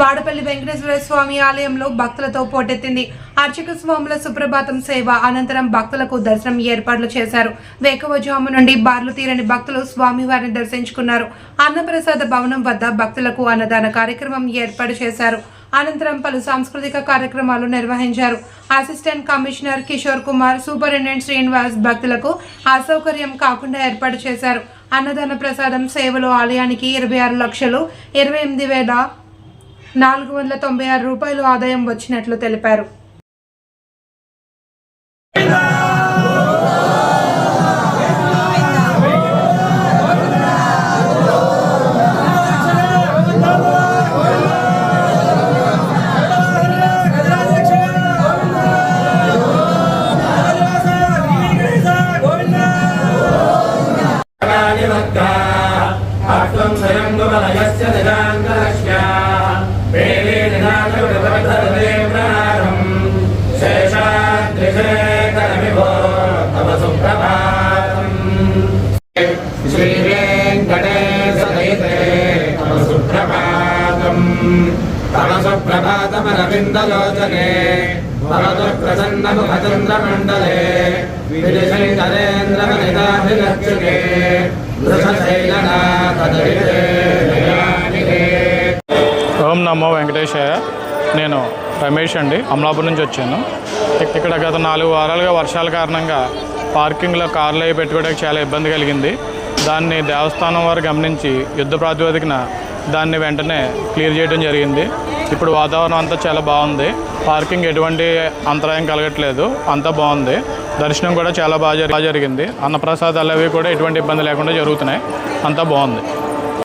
వాడపల్లి వెంకటేశ్వర స్వామి ఆలయంలో భక్తులతో పోటెత్తింది. అర్చక స్వాముల సుప్రభాతం సేవ అనంతరం భక్తులకు దర్శనం ఏర్పాట్లు చేశారు. వేకవజాము నుండి బార్లు తీరని భక్తులు స్వామివారిని దర్శించుకున్నారు. అన్నప్రసాద భవనం వద్ద భక్తులకు అన్నదాన కార్యక్రమం ఏర్పాటు చేశారు. అనంతరం పలు సాంస్కృతిక కార్యక్రమాలు నిర్వహించారు. Assistant commissioner Kishore Kumar superintendent Srinivas భక్తులకు అసౌకర్యం కాకుండా ఏర్పాటు చేశారు. అన్నదాన ప్రసాదం సేవలు ఆలయానికి ఇరవై ఆరు లక్షలు ఇరవై ఎనిమిది వేల నాలుగు వందల తొంభై ఆరు రూపాయలు ఆదాయం వచ్చినట్లు తెలిపారు. అర్థం స్వయం గుమలయస్య సుప్రభాతమరవిందలోచనే భవతు ప్రసన్నముఖచంద్రమండలే విజయధరేంద్రమనిదాభిలక్షుకే వృషశైలనాథదయితే దయానిధే నమో వెంకటేశయ్య నేను రమేష్ అండి. అమలాపురం నుంచి వచ్చాను. ఇక్కడ గత నాలుగు వారాలుగా వర్షాల కారణంగా పార్కింగ్లో కార్లు అవి పెట్టుకోవడానికి చాలా ఇబ్బంది కలిగింది. దాన్ని దేవస్థానం వారు గమనించి యుద్ధ ప్రాతిపదికన దాన్ని వెంటనే క్లియర్ చేయడం జరిగింది. ఇప్పుడు వాతావరణం అంతా చాలా బాగుంది. పార్కింగ్ ఎటువంటి అంతరాయం కలగట్లేదు. అంతా బాగుంది. దర్శనం కూడా చాలా బాగా బాగా జరిగింది. అన్నప్రసాదాలు అవి కూడా ఎటువంటి ఇబ్బంది లేకుండా జరుగుతున్నాయి. అంతా బాగుంది.